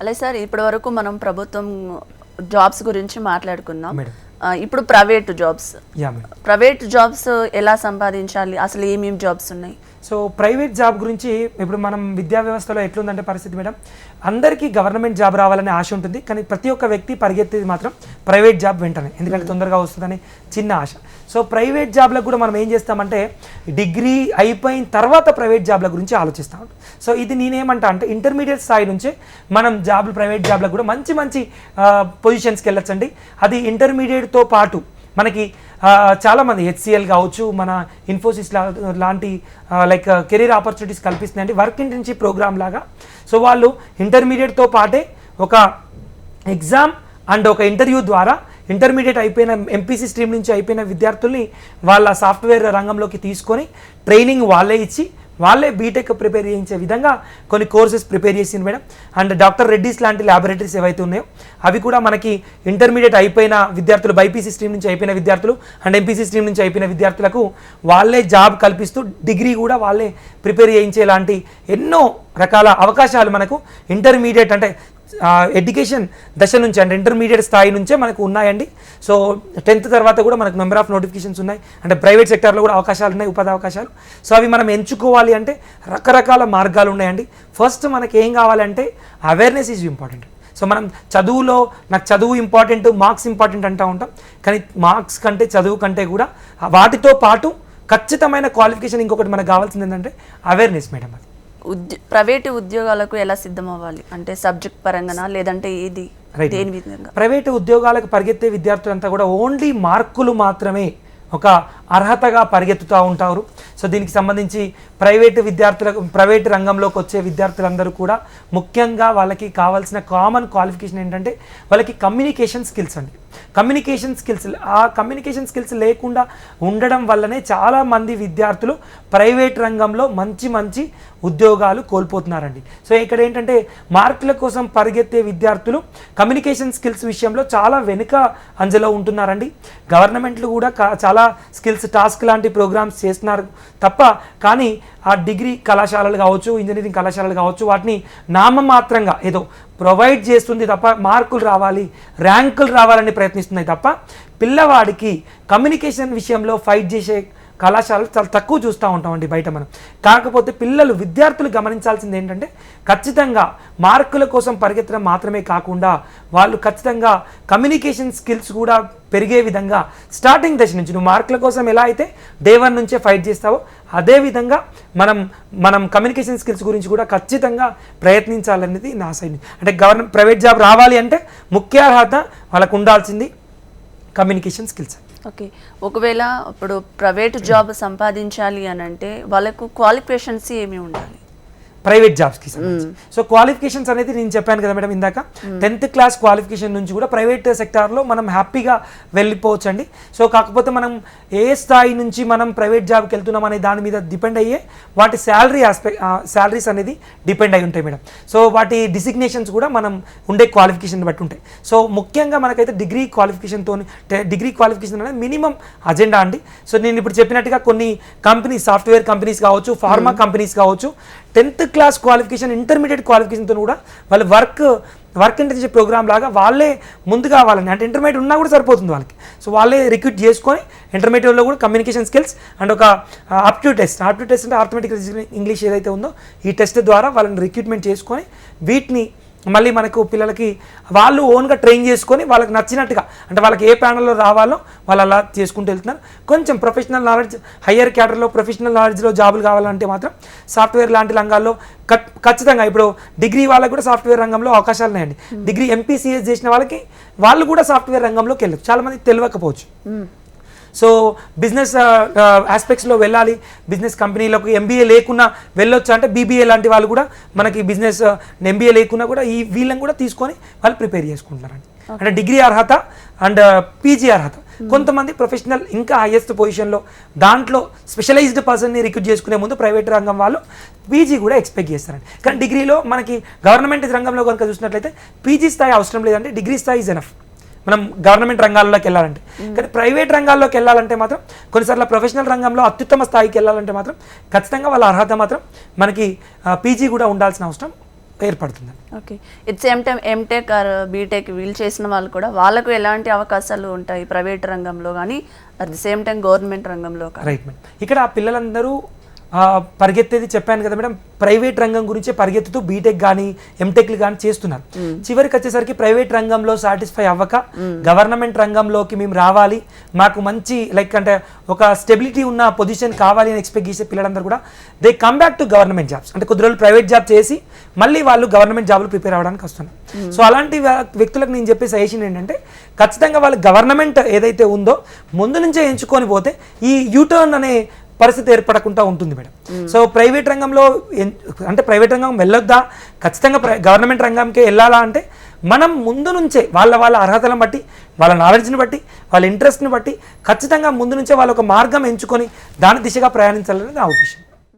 అలాగే సార్ ఇప్పటి వరకు మనం ప్రభుత్వం జాబ్స్ గురించి మాట్లాడుకున్నాం మేడం. ఇప్పుడు ప్రైవేట్ జాబ్స్. ప్రైవేట్ జాబ్స్ ఎలా సంపాదించాలి? అసలు ఏమేమి జాబ్స్ ఉన్నాయి? సో ప్రైవేట్ జాబ్ గురించి ఇప్పుడు మనం విద్యా వ్యవస్థలో ఎట్లుందంటే పరిస్థితి మేడం అందరికీ గవర్నమెంట్ జాబ్ రావాలనే ఆశ ఉంటుంది కానీ ప్రతి ఒక్క వ్యక్తి పరిగెత్తేది మాత్రం ప్రైవేట్ జాబ్ వెంటనే ఎందుకంటే తొందరగా వస్తుందని చిన్న ఆశ. సో ప్రైవేట్ జాబ్లకు కూడా మనం ఏం చేస్తామంటే డిగ్రీ అయిపోయిన తర్వాత ప్రైవేట్ జాబ్ల గురించి ఆలోచిస్తాం. సో ఇది నేనేమంటా అంటే ఇంటర్మీడియట్ స్థాయి నుంచే మనం జాబ్లు ప్రైవేట్ జాబ్లకు కూడా మంచి మంచి పొజిషన్స్కి వెళ్ళొచ్చండి. అది ఇంటర్మీడియట్తో పాటు మనకి చాలామంది హెచ్సిఎల్ కావచ్చు మన ఇన్ఫోసిస్ లా లాంటి లైక్ కెరీర్ ఆపర్చునిటీస్ కల్పిస్తున్నాయండి. వర్క్ ఇంటర్న్షిప్ ప్రోగ్రామ్ లాగా. సో వాళ్ళు ఇంటర్మీడియట్తో పాటే ఒక ఎగ్జామ్ అండ్ ఒక ఇంటర్వ్యూ ద్వారా ఇంటర్మీడియట్ అయిపోయిన ఎంపీసీ స్ట్రీమ్ నుంచి అయిపోయిన విద్యార్థుల్ని వాళ్ళ సాఫ్ట్వేర్ రంగంలోకి తీసుకొని ట్రైనింగ్ వాళ్ళే ఇచ్చి వాళ్ళే బీటెక్ ప్రిపేర్ చేయించే విధంగా కొన్ని కోర్సెస్ ప్రిపేర్ చేసింది మేడం. అండ్ డాక్టర్ రెడ్డిస్ లాంటి ల్యాబొరేటరీస్ ఏవైతే ఉన్నాయో అవి కూడా మనకి ఇంటర్మీడియట్ అయిపోయిన విద్యార్థులు బైపీసీ స్ట్రీమ్ నుంచి అయిపోయిన విద్యార్థులు అండ్ ఎంపీసీ స్ట్రీమ్ నుంచి అయిపోయిన విద్యార్థులకు వాళ్ళే జాబ్ కల్పిస్తూ డిగ్రీ కూడా వాళ్ళే ప్రిపేర్ చేయించే లాంటి ఎన్నో రకాల అవకాశాలు మనకు ఇంటర్మీడియట్ అంటే ఎడ్యుకేషన్ దశ నుంచి అంటే ఇంటర్మీడియట్ స్థాయి నుంచే మనకు ఉన్నాయండి. సో టెన్త్ తర్వాత కూడా మనకు నెంబర్ ఆఫ్ నోటిఫికేషన్స్ ఉన్నాయి. అంటే ప్రైవేట్ సెక్టార్లో కూడా అవకాశాలు ఉన్నాయి ఉపాధి అవకాశాలు. సో అవి మనం ఎంచుకోవాలి అంటే రకరకాల మార్గాలు ఉన్నాయండి. ఫస్ట్ మనకి ఏం కావాలంటే అవేర్నెస్ ఈజ్ ఇంపార్టెంట్ సో మనం చదువులో నాకు చదువు ఇంపార్టెంట్ మార్క్స్ ఇంపార్టెంట్ అంటూ ఉంటాం. కానీ మార్క్స్ కంటే చదువు కంటే కూడా వాటితో పాటు ఖచ్చితమైన క్వాలిఫికేషన్ ఇంకొకటి మనకు కావాల్సింది ఏంటంటే అవేర్నెస్ మేడం అది. ఉద్య ప్రైవేట్ ఉద్యోగాలకు ఎలా సిద్ధం అవ్వాలి అంటే సబ్జెక్ట్ పరంగానా? లేదంటే ఏది. దేని విధంగా? ప్రైవేటు ఉద్యోగాలకు పరిగెత్తే విద్యార్థులంతా కూడా ఓన్లీ మార్కులు మాత్రమే ఒక అర్హతగా పరిగెత్తుతూ ఉంటారు. సో దీనికి సంబంధించి ప్రైవేటు విద్యార్థులకు ప్రైవేట్ రంగంలోకి వచ్చే విద్యార్థులందరూ కూడా ముఖ్యంగా వాళ్ళకి కావాల్సిన కామన్ క్వాలిఫికేషన్ ఏంటంటే వాళ్ళకి కమ్యూనికేషన్ స్కిల్స్ అండి. కమ్యూనికేషన్ స్కిల్స్ ఆ కమ్యూనికేషన్ స్కిల్స్ లేకుండా ఉండడం వల్లనే చాలా మంది విద్యార్థులు ప్రైవేట్ రంగంలో మంచి మంచి ఉద్యోగాలు కోల్పోతున్నారండి. సో ఇక్కడ ఏంటంటే మార్కుల కోసం పరిగెత్తే విద్యార్థులు కమ్యూనికేషన్ స్కిల్స్ విషయంలో చాలా వెనుక అంజలో ఉంటున్నారండి. గవర్నమెంట్లు కూడా చాలా స్కిల్స్ టాస్క్ లాంటి ప్రోగ్రామ్స్ చేస్తున్నారు తప్ప కానీ ఆ డిగ్రీ కళాశాలలు కావచ్చు ఇంజనీరింగ్ కళాశాలలు కావచ్చు వాటిని నామమాత్రంగా ఏదో ప్రొవైడ్ చేస్తుంది తప్ప మార్కులు రావాలి ర్యాంకులు రావాలని ప్రయత్నిస్తున్నాయి తప్ప పిల్లవాడికి కమ్యూనికేషన్ విషయంలో ఫైట్ చేసే కళాశాలలు చాలా తక్కువ చూస్తూ ఉంటామండి బయట మనం. కాకపోతే పిల్లలు విద్యార్థులు గమనించాల్సింది ఏంటంటే ఖచ్చితంగా మార్కుల కోసం పరిగెత్తడం మాత్రమే కాకుండా వాళ్ళు ఖచ్చితంగా కమ్యూనికేషన్ స్కిల్స్ కూడా పెరిగే విధంగా స్టార్టింగ్ దశ నుంచి నువ్వు మార్కుల కోసం ఎలా అయితే డే వన్ నుంచే ఫైట్ చేస్తావో అదే విధంగా మనం మనం కమ్యూనికేషన్ స్కిల్స్ గురించి కూడా ఖచ్చితంగా ప్రయత్నించాలనేది నా సైడ్ అంటే గవర్నమెంట్ ప్రైవేట్ జాబ్ రావాలి అంటే ముఖ్య అర్హత వాళ్ళకు ఉండాల్సింది కమ్యూనికేషన్ స్కిల్స్. ఓకే. ఒకవేళ ఇప్పుడు ప్రైవేట్ జాబ్ సంపాదించాలి అని అంటే వాళ్ళకు క్వాలిఫికేషన్స్ ఏమి ఉండాలి? ప్రైవేట్ జాబ్స్కి సంబంధించి. సో క్వాలిఫికేషన్స్ అనేది నేను చెప్పాను కదా మేడం ఇందాక. టెన్త్ క్లాస్ క్వాలిఫికేషన్ నుంచి కూడా ప్రైవేట్ సెక్టార్లో మనం హ్యాపీగా వెళ్ళిపోవచ్చు అండి సో కాకపోతే మనం ఏ స్థాయి నుంచి మనం ప్రైవేట్ జాబ్కి వెళ్తున్నాం అనే దాని మీద డిపెండ్ అయ్యే వాటి శాలరీ ఆస్పెక్ట్ శాలరీస్ అనేది డిపెండ్ అయి ఉంటాయి మేడం. సో వాటి డిసిగ్నేషన్స్ కూడా మనం ఉండే క్వాలిఫికేషన్ బట్టి ఉంటాయి. సో ముఖ్యంగా మనకైతే డిగ్రీ క్వాలిఫికేషన్తో డిగ్రీ క్వాలిఫికేషన్ అనేది మినిమం అజెండా అండి. సో నేను ఇప్పుడు చెప్పినట్టుగా కొన్ని కంపెనీస్ సాఫ్ట్వేర్ కంపెనీస్ కావచ్చు ఫార్మా కంపెనీస్ కావచ్చు టెన్త్ క్లాస్ క్వాలిఫికేషన్ ఇంటర్మీడియట్ క్వాలిఫికేషన్తో కూడా వాళ్ళు వర్క్ వర్క్ ఇంటర్న్షిప్ ప్రోగ్రామ్ లాగా వాళ్ళే ముందు కావాలని అంటే ఇంటర్మీడియట్ ఉన్నా కూడా సరిపోతుంది వాళ్ళకి. సో వాళ్ళే రిక్రూట్ చేసుకొని ఇంటర్మీడియట్లో కూడా కమ్యూనికేషన్ స్కిల్స్ అండ్ ఒక ఆప్టిట్యూడ్ టెస్ట్ ఆప్టిట్యూడ్ టెస్ట్ అంటే ఆర్థమెటిక్ ఇంగ్లీష్ ఏదైతే ఉందో ఈ టెస్ట్ ద్వారా వాళ్ళని రిక్రూట్మెంట్ చేసుకొని వీటిని మళ్ళీ మనకు పిల్లలకి వాళ్ళు ఓన్గా ట్రైన్ చేసుకొని వాళ్ళకి నచ్చినట్టుగా అంటే వాళ్ళకి ఏ ప్యానల్లో రావాలో వాళ్ళు అలా చేసుకుంటూ వెళ్తున్నారు. కొంచెం ప్రొఫెషనల్ నాలెడ్జ్ హయ్యర్ క్యాడర్లో ప్రొఫెషనల్ నాలెడ్జ్లో జాబులు కావాలంటే మాత్రం సాఫ్ట్వేర్ లాంటి రంగాల్లో ఖచ్చితంగా ఇప్పుడు డిగ్రీ వాళ్ళకి కూడా సాఫ్ట్వేర్ రంగంలో అవకాశాలు ఉన్నాయండి. డిగ్రీ ఎంపీసీఎస్ చేసిన వాళ్ళకి వాళ్ళు కూడా సాఫ్ట్వేర్ రంగంలోకి వెళ్ళచ్చు. చాలా మంది తెలియకపోవచ్చు సో బిజినెస్ ఆస్పెక్ట్స్లో వెళ్ళాలి. బిజినెస్ కంపెనీలకు ఎంబీఏ లేకున్నా వెళ్ళొచ్చు అంటే బీబీఏ లాంటి వాళ్ళు కూడా మనకి బిజినెస్ ఎంబీఏ లేకున్నా కూడా ఈ వీళ్ళని కూడా తీసుకొని వాళ్ళు ప్రిపేర్ చేసుకుంటున్నారండి. అంటే డిగ్రీ అర్హత అండ్ పీజీ అర్హత. కొంతమంది ప్రొఫెషనల్ ఇంకా హైయెస్ట్ పొజిషన్లో దాంట్లో స్పెషలైజ్డ్ పర్సన్ని రిక్రూట్ చేసుకునే ముందు ప్రైవేట్ రంగం వాళ్ళు పీజీ కూడా ఎక్స్పెక్ట్ చేస్తారండి. కానీ డిగ్రీలో మనకి గవర్నమెంట్ రంగంలో కనుక చూసినట్లయితే పీజీ స్థాయి అవసరం లేదంటే డిగ్రీ స్థాయి ఇస్ ఎనఫ్ మనం గవర్నమెంట్ రంగాల్లోకి వెళ్ళాలంటే. కానీ ప్రైవేట్ రంగాల్లోకి వెళ్ళాలంటే మాత్రం కొన్నిసార్లు ప్రొఫెషనల్ రంగంలో అత్యుత్తమ స్థాయికి వెళ్ళాలంటే మాత్రం ఖచ్చితంగా వాళ్ళ అర్హత మాత్రం మనకి పీజీ కూడా ఉండాల్సిన అవసరం ఏర్పడుతుంది. Okay. It same time MTech or BTech వీళ్ళు చేసిన వాళ్ళు కూడా వాళ్ళకు ఎలాంటి అవకాశాలు ఉంటాయి ప్రైవేట్ రంగంలో కానీ at the same time government రంగంలో రైట్ మేడం ఇక్కడ పిల్లలందరూ పరిగెత్తేది చెప్పాను కదా మేడం ప్రైవేట్ రంగం గురించే పరిగెత్తుతూ బీటెక్ కానీ ఎంటెక్లు కానీ చేస్తున్నారు. చివరికి వచ్చేసరికి ప్రైవేట్ రంగంలో సాటిస్ఫై అవ్వక గవర్నమెంట్ రంగంలోకి మేము రావాలి. మాకు మంచి లైక్ అంటే ఒక స్టెబిలిటీ ఉన్న పొజిషన్ కావాలి అని ఎక్స్పెక్ట్ చేసే పిల్లలందరూ కూడా they come back to government jobs. అంటే కొద్ది రోజులు ప్రైవేట్ జాబ్ చేసి మళ్ళీ వాళ్ళు గవర్నమెంట్ జాబ్లు ప్రిపేర్ అవ్వడానికి వస్తున్నారు. సో అలాంటి వ్య- వ్యక్తులకు నేను చెప్పే సజెషన్ ఏంటంటే ఖచ్చితంగా వాళ్ళు గవర్నమెంట్ ఏదైతే ఉందో ముందు నుంచే ఎంచుకొని పోతే ఈ యూటర్న్ అనే పరిస్థితి ఏర్పడకుండా ఉంటుంది మేడం. సో ప్రైవేట్ రంగంలో అంటే ప్రైవేట్ రంగం వెళ్ళొద్దా? ఖచ్చితంగా ప్రై- గవర్నమెంట్ రంగంకే వెళ్ళాలా అంటే మనం ముందు నుంచే వాళ్ళ వాళ్ళ అర్హతలను బట్టి వాళ్ళ నాలెడ్జ్ని బట్టి వాళ్ళ ఇంట్రెస్ట్ని బట్టి ఖచ్చితంగా ముందు నుంచే వాళ్ళ ఒక మార్గం ఎంచుకొని దాని దిశగా ప్రయాణించాలనేది నా ఉద్దేశం.